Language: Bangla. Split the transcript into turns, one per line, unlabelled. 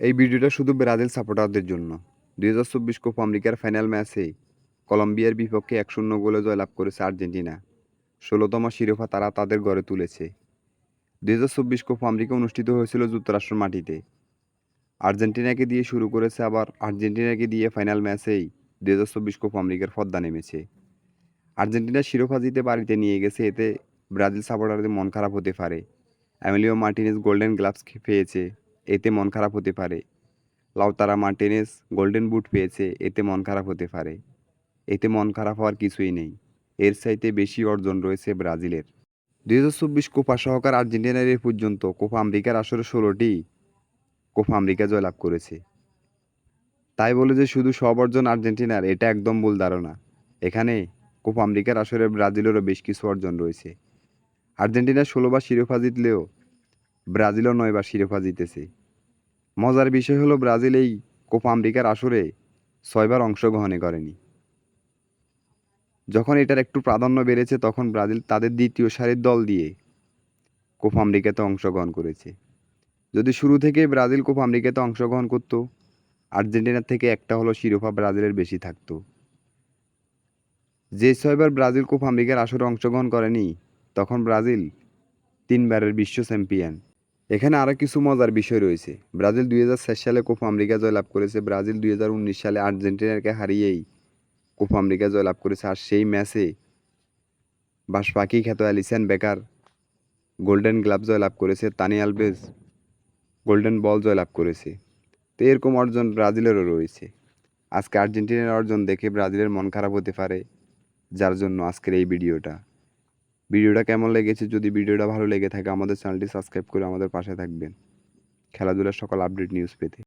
এই ভিডিওটা শুধু ব্রাজিল সাপোর্টারদের জন্য। দুই হাজার চব্বিশ কোপ আমেরিকার ফাইনাল ম্যাচে কলম্বিয়ার বিপক্ষে এক শূন্য গোলে জয়লাভ করেছে আর্জেন্টিনা। ষোলোতম শিরোপা তারা তাদের গড়ে তুলেছে। দুই হাজার চব্বিশ কোপ আমেরিকা অনুষ্ঠিত হয়েছিল যুক্তরাষ্ট্র মাটিতে। আর্জেন্টিনাকে দিয়ে শুরু করেছে আবার আর্জেন্টিনাকে দিয়ে ফাইনাল ম্যাচেই দুই হাজার চব্বিশ কোপ আমেরিকার পদ্মা নেমেছে। আর্জেন্টিনা শিরোপা জিতে বাড়িতে নিয়ে গেছে, এতে ব্রাজিল সাপোর্টারদের মন খারাপ হতে পারে। অ্যামেলিও মার্টিনেস গোল্ডেন গ্লাভস পেয়েছে। এতে মন খারাপ হতে পারে। লাউতারা মার্টিনেস গোল্ডেন বুট পেয়েছে, এতে মন খারাপ হতে পারে। এতে মন খারাপ হওয়ার কিছুই নেই। এর চাইতে বেশি অর্জন রয়েছে ব্রাজিলের। দুই হাজার চব্বিশ কোপা সহকার আর্জেন্টিনার পর্যন্ত কোপা আমেরিকার আসরে ষোলোটি কোপা আমেরিকা জয়লাভ করেছে। তাই বলে যে শুধু সব অর্জন আর্জেন্টিনার, এটা একদম ভুল ধারণা। এখানে কোপা আমেরিকার আসরে ব্রাজিলেরও বেশ কিছু অর্জন রয়েছে। আর্জেন্টিনা ষোলোবার শিরোপা জিতলেও ব্রাজিলও নয়বার শিরোপা জিতেছে। মজার বিষয় হলো ব্রাজিল এই কোপা আমেরিকার আসরে ছয়বার অংশগ্রহণে করেনি। যখন এটার একটু প্রাধান্য বেড়েছে, তখন ব্রাজিল তাদের দ্বিতীয় সারির দল দিয়ে কোপা আমেরিকাতে অংশগ্রহণ করেছে। যদি শুরু থেকে ব্রাজিল কোপা আমেরিকাতে অংশগ্রহণ করতো, আর্জেন্টিনার থেকে একটা হলো শিরোপা ব্রাজিলের বেশি থাকতো। যে ছয়বার ব্রাজিল কোপা আমেরিকার আসরে অংশগ্রহণ করেনি, তখন ব্রাজিল তিনবারের বিশ্ব চ্যাম্পিয়ন। এখানে আরও কিছু মজার বিষয় রয়েছে। ব্রাজিল দুই সালে কোপা আমেরিকা জয়লাভ করেছে। ব্রাজিল দুই হাজার উনিশ সালে আর্জেন্টিনাকে হারিয়েই কোপা আমেরিকা জয়লাভ করেছে। আর সেই ম্যাচে বাস পাখি খ্যাত অ্যালিসন বেকার গোল্ডেন গ্লাভ জয়লাভ করেছে। তানি আলবেজ গোল্ডেন বল জয়লাভ করেছে। তো এরকম অর্জন ব্রাজিলেরও রয়েছে। আজকে আর্জেন্টিনার অর্জন দেখে ব্রাজিলের মন খারাপ হতে পারে, যার জন্য আজকের এই ভিডিওটা। ভিডিওটা কেমন লেগেছে? যদি ভিডিওটা ভালো লেগে থাকে, আমাদের চ্যানেলটি সাবস্ক্রাইব করে আমাদের পাশে থাকবেন। খেলাধুলার সকল আপডেট নিউজ পেতে।